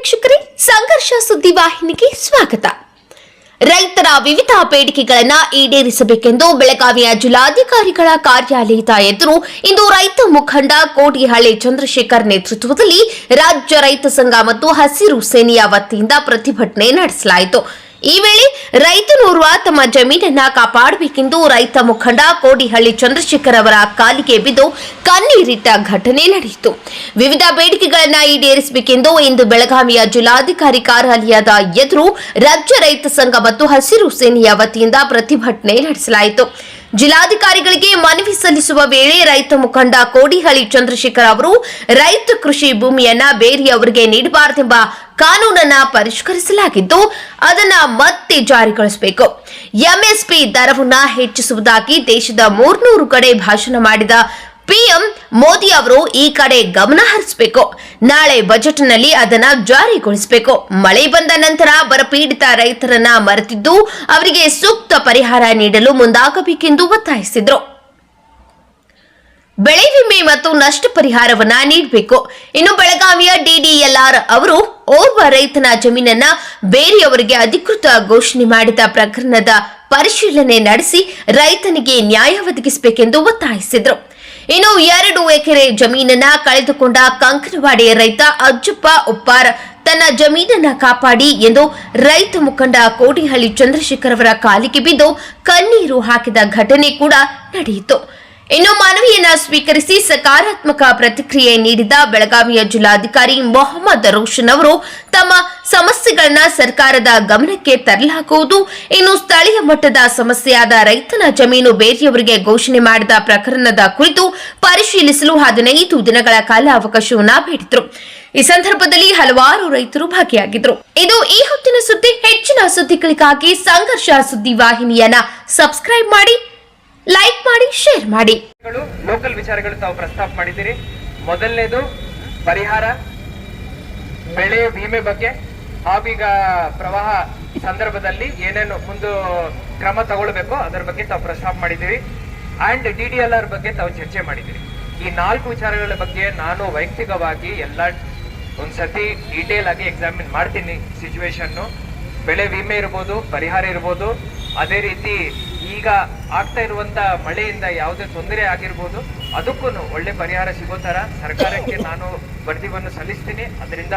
ವೀಕ್ಷಕರೇ, ಸಂಘರ್ಷ ಸುದ್ದಿ ವಾಹಿನಿಗೆ ಸ್ವಾಗತ. ರೈತರ ವಿವಿಧ ಬೇಡಿಕೆಗಳನ್ನ ಈಡೇರಿಸಬೇಕೆಂದು ಬೆಳಗಾವಿಯ ಜಿಲ್ಲಾಧಿಕಾರಿಗಳ ಕಾರ್ಯಾಲಯದ ಎದುರು ಇಂದು ರೈತ ಮುಖಂಡ ಕೋಟಿಹಳ್ಳಿ ಚಂದ್ರಶೇಖರ್ ನೇತೃತ್ವದಲ್ಲಿ ರಾಜ್ಯ ರೈತ ಸಂಘ ಮತ್ತು ಹಸಿರು ಸೇನೆಯ ವತಿಯಿಂದ ಪ್ರತಿಭಟನೆ ನಡೆಸಲಾಯಿತು. ಈ ವೇಳೆ ರೈತನೋರ್ವ ತಮ್ಮ ಜಮೀನನ್ನ ಕಾಪಾಡಬೇಕೆಂದು ರೈತ ಮುಖಂಡ ಕೋಡಿಹಳ್ಳಿ ಚಂದ್ರಶೇಖರ್ ಅವರ ಕಾಲಿಗೆ ಬಿದ್ದು ಕಣ್ಣೀರಿಟ್ಟ ಘಟನೆ ನಡೆಯಿತು. ವಿವಿಧ ಬೇಡಿಕೆಗಳನ್ನ ಈಡೇರಿಸಬೇಕೆಂದು ಇಂದು ಬೆಳಗಾವಿಯ ಜಿಲ್ಲಾಧಿಕಾರಿ ಕಾರ್ಯಾಲಯದ ಎದುರು ರಾಜ್ಯ ರೈತ ಸಂಘ ಮತ್ತು ಹಸಿರು ಸೇನೆಯ ವತಿಯಿಂದ ಪ್ರತಿಭಟನೆ ನಡೆಸಲಾಯಿತು. ಜಿಲ್ಲಾಧಿಕಾರಿಗಳಿಗೆ ಮನವಿ ಸಲ್ಲಿಸುವ ವೇಳೆ ರೈತ ಮುಖಂಡ ಕೋಡಿಹಳ್ಳಿ ಚಂದ್ರಶೇಖರ್ ಅವರು, ರೈತ ಕೃಷಿ ಭೂಮಿಯನ್ನ ಬೇರೆಯವರಿಗೆ ನೀಡಬಾರದೆಂಬ ಕಾನೂನನ್ನ ಪರಿಷ್ಕರಿಸಲಾಗಿದ್ದು, ಅದನ್ನ ಮತ್ತೆ ಜಾರಿಗೊಳಿಸಬೇಕು. ಎಂಎಸ್ಪಿ ದರವನ್ನ ಹೆಚ್ಚಿಸುವುದಾಗಿ ದೇಶದ ಮೂರ್ನೂರು ಕಡೆ ಭಾಷಣ ಮಾಡಿದ ಪಿಎಂ ಮೋದಿ ಅವರು ಈ ಕಡೆ ಗಮನ ಹರಿಸಬೇಕು. ನಾಳೆ ಬಜೆಟ್ನಲ್ಲಿ ಅದನ್ನ ಜಾರಿಗೊಳಿಸಬೇಕು. ಮಳೆ ಬಂದ ನಂತರ ಬರಪೀಡಿತ ರೈತರನ್ನ ಮರೆತಿದ್ದು ಅವರಿಗೆ ಸೂಕ್ತ ಪರಿಹಾರ ನೀಡಲು ಮುಂದಾಗಬೇಕೆಂದು ಒತ್ತಾಯಿಸಿದರು. ಬೆಳೆ ವಿಮೆ ಮತ್ತು ನಷ್ಟ ಪರಿಹಾರವನ್ನ ನೀಡಬೇಕು. ಇನ್ನು ಬೆಳಗಾವಿಯ ಡಿಡಿಎಲ್ಆರ್ ಅವರು ಓರ್ವ ರೈತನ ಜಮೀನನ್ನ ಬೇರೆಯವರಿಗೆ ಅಧಿಕೃತ ಘೋಷಣೆ ಮಾಡಿದ ಪ್ರಕರಣದ ಪರಿಶೀಲನೆ ನಡೆಸಿ ರೈತನಿಗೆ ನ್ಯಾಯ ಒದಗಿಸಬೇಕೆಂದು ಒತ್ತಾಯಿಸಿದ್ರು. ಇನ್ನು ಎರಡು ಎಕರೆ ಜಮೀನನ್ನ ಕಳೆದುಕೊಂಡ ಕಂಕನವಾಡಿಯ ರೈತ ಅಜ್ಜಪ್ಪ ಉಪ್ಪಾರ್ ತನ್ನ ಜಮೀನನ್ನ ಕಾಪಾಡಿ ಎಂದು ರೈತ ಮುಖಂಡ ಕೋಡಿಹಳ್ಳಿ ಚಂದ್ರಶೇಖರ್ ಅವರ ಕಾಲಿಗೆ ಬಿದ್ದು ಕಣ್ಣೀರು ಹಾಕಿದ ಘಟನೆ ಕೂಡ ನಡೆಯಿತು. ಇನ್ನು ಮನವಿಯನ್ನ ಸ್ವೀಕರಿಸಿ ಸಕಾರಾತ್ಮಕ ಪ್ರತಿಕ್ರಿಯೆ ನೀಡಿದ ಬೆಳಗಾವಿಯ ಜಿಲ್ಲಾಧಿಕಾರಿ ಮೊಹಮ್ಮದ್ ರೋಷನ್ ಅವರು ತಮ್ಮ ಸಮಸ್ಯೆಗಳನ್ನ ಸರ್ಕಾರದ ಗಮನಕ್ಕೆ ತರಲಾಗುವುದು. ಇನ್ನು ಸ್ಥಳೀಯ ಮಟ್ಟದ ಸಮಸ್ಯೆಯಾದ ರೈತನ ಜಮೀನು ಬೇರೆಯವರಿಗೆ ಘೋಷಣೆ ಮಾಡಿದ ಪ್ರಕರಣದ ಕುರಿತು ಪರಿಶೀಲಿಸಲು ಹದಿನೈದು ದಿನಗಳ ಕಾಲ ಅವಕಾಶವನ್ನ ಬೇಡಿದ್ರು ಈ ಸಂದರ್ಭದಲ್ಲಿ ಹಲವಾರು ರೈತರು ಭಾಗಿಯಾಗಿದ್ರು. ಇದು ಈ ಹೊತ್ತಿನ ಸುದ್ದಿ. ಹೆಚ್ಚಿನ ಸುದ್ದಿಗಳಿಗಾಗಿ ಸಂಘರ್ಷ ಸುದ್ದಿ ವಾಹಿನಿಯನ್ನ ಸಬ್ಸ್ಕ್ರೈಬ್ ಮಾಡಿ, ಲೈಕ್ ಮಾಡಿ, ಶೇರ್ ಮಾಡಿ. ಲೋಕಲ್ ವಿಚಾರಗಳು ತಾವು ಪ್ರಸ್ತಾಪ ಮಾಡಿದ್ದೀರಿ. ಮೊದಲನೇದು, ಪರಿಹಾರ, ಬೆಳೆ, ವಿಮೆ ಬಗ್ಗೆ ಹಾಗೀಗ ಪ್ರವಾಹ ಸಂದರ್ಭದಲ್ಲಿ ಏನೇನು ಮುಂದೆ ಕ್ರಮ ತಗೊಳ್ಬೇಕು ಅದರ ಬಗ್ಗೆ ತಾವು ಪ್ರಸ್ತಾಪ ಮಾಡಿದ್ದೀವಿ. And D D L R ಬಗ್ಗೆ ತಾವು ಚರ್ಚೆ ಮಾಡಿದ್ದೀರಿ ಈ ನಾಲ್ಕು ವಿಚಾರಗಳ ಬಗ್ಗೆ ನಾನು ವೈಯಕ್ತಿಕವಾಗಿ ಎಲ್ಲ ಒಂದ್ಸತಿ ಡೀಟೇಲ್ ಆಗಿ ಎಕ್ಸಾಮಿನ್ ಮಾಡ್ತೀನಿ ಸಿಚುವೇಶನ್ನು ಬೆಳೆ ವಿಮೆ ಇರ್ಬೋದು, ಪರಿಹಾರ ಇರ್ಬೋದು. ಅದೇ ರೀತಿ ಈಗ ಆಗ್ತಾ ಇರುವಂತ ಮಳೆಯಿಂದ ಯಾವುದೇ ತೊಂದರೆ ಆಗಿರ್ಬೋದು ಅದಕ್ಕೂ ಒಳ್ಳೆ ಪರಿಹಾರ ಸಿಗೋ ತರ ಸರ್ಕಾರಕ್ಕೆ ನಾನು ವರದಿವನ್ನು ಸಲ್ಲಿಸ್ತೀನಿ. ಅದರಿಂದ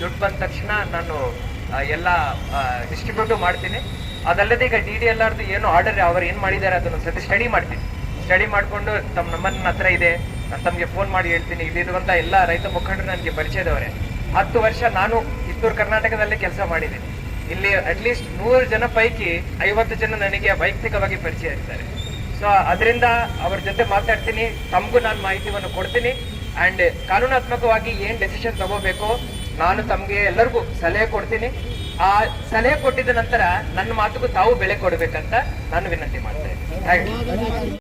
ದುಡ್ಡು ಬಂದ ತಕ್ಷಣ ನಾನು ಎಲ್ಲ ಡಿಸ್ಟ್ರಿಬ್ಯೂಟ್ ಮಾಡ್ತೀನಿ. ಅದಲ್ಲದೆ ಈಗ ಡಿ ಡಿ ಎಲ್ ಆರ್ದು ಏನು ಆರ್ಡರ್ ಅವ್ರು ಏನ್ ಮಾಡಿದ್ದಾರೆ ಅದನ್ನು ಸತಿ ಸ್ಟಡಿ ಮಾಡ್ತೀನಿ. ಸ್ಟಡಿ ಮಾಡ್ಕೊಂಡು ತಮ್ಮ ನಮ್ಮನ್ನ ಹತ್ರ ಇದೆ. ನಾನು ತಮಗೆ ಫೋನ್ ಮಾಡಿ ಹೇಳ್ತೀನಿ. ಇಲ್ಲಿರುವಂತ ಎಲ್ಲ ರೈತ ಮುಖಂಡರು ನನಗೆ ಪರಿಚಯದವರೇ. ಹತ್ತು ವರ್ಷ ನಾನು ಕಿತ್ತೂರು ಕರ್ನಾಟಕದಲ್ಲೇ ಕೆಲಸ ಮಾಡಿದ್ದೀನಿ. ಇಲ್ಲಿ ಅಟ್ಲೀಸ್ಟ್ ನೂರು ಜನ ಪೈಕಿ ಐವತ್ತು ಜನ ನನಗೆ ವೈಯಕ್ತಿಕವಾಗಿ ಪರಿಚಯ ಇರ್ತಾರೆ ಸೊ ಅದರಿಂದ ಅವ್ರ ಜೊತೆ ಮಾತಾಡ್ತೀನಿ, ತಮಗೂ ನಾನು ಮಾಹಿತಿಯನ್ನು ಕೊಡ್ತೀನಿ ಅಂಡ್ ಕಾನೂನಾತ್ಮಕವಾಗಿ ಏನ್ ಡೆಸಿಷನ್ ತಗೋಬೇಕು ನಾನು ತಮಗೆ ಎಲ್ಲರಿಗೂ ಸಲಹೆ ಕೊಡ್ತೀನಿ. ಆ ಸಲಹೆ ಕೊಟ್ಟಿದ ನಂತರ ನನ್ನ ಮಾತುಗೂ ತಾವು ಬೆಲೆ ಕೊಡಬೇಕಂತ ನಾನು ವಿನಂತಿ ಮಾಡ್ತೇನೆ